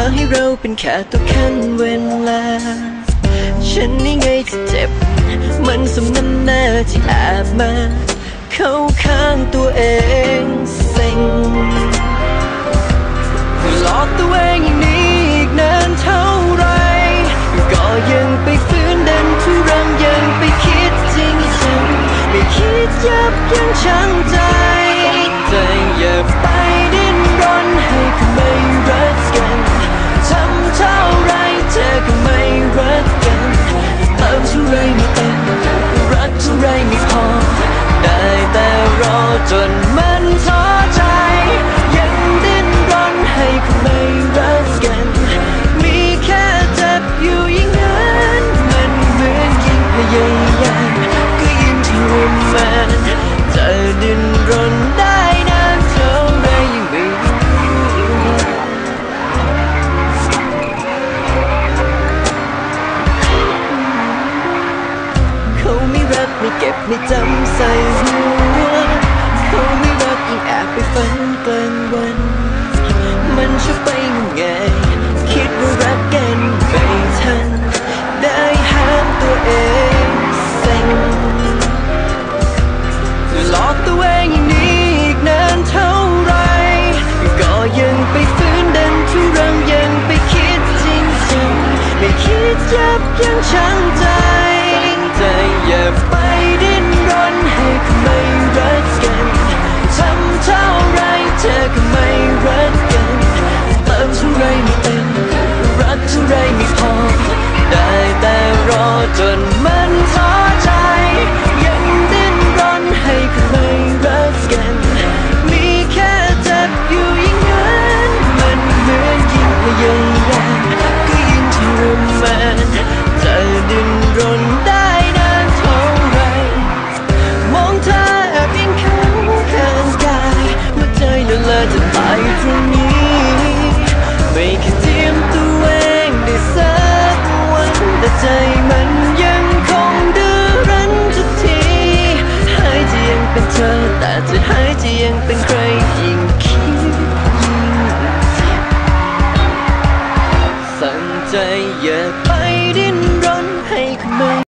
อให้เราเป็นแค่ตัวขั้นเวลา ฉันนี่ไงที่เจ็บ มันสมน้ำหน้าที่แอบมา เข้าข้างตัวเองเซ็งหลอกตัวเองอย่างนี้อีกนานเท่าไร ก็ยังไปฟื้นเดินทุรังยังไปคิดจริงจังไม่คิดยับยั้งชั่ง จนมันท้อใจ ยังดิ้นรนให้เขาไม่รักกัน มีแค่เจ็บอยู่อย่างนั้น มันเหมือนยิ่งพยายามก็ยิ่งทรมานจะดิ้นรนได้นานเท่าไรยังไม่รู้เขาไม่รักไม่เก็บไม่จำใส่ รักไปฝันกลางวัน มันชอบไปงมงายคิดว่ารักกันไม่ทัน ได้ห้ามตัวเองเซ็งหลอกตัวเองอย่างนี้อีกนานเท่าไร ก็ยังไปฟื้นเดินทุรังยังไปคิดจริงจังไม่คิดยับยั้งชั่งใจ ใจอย่าไป สั่งใจอย่าไปดิ้นรนให้คุณมือ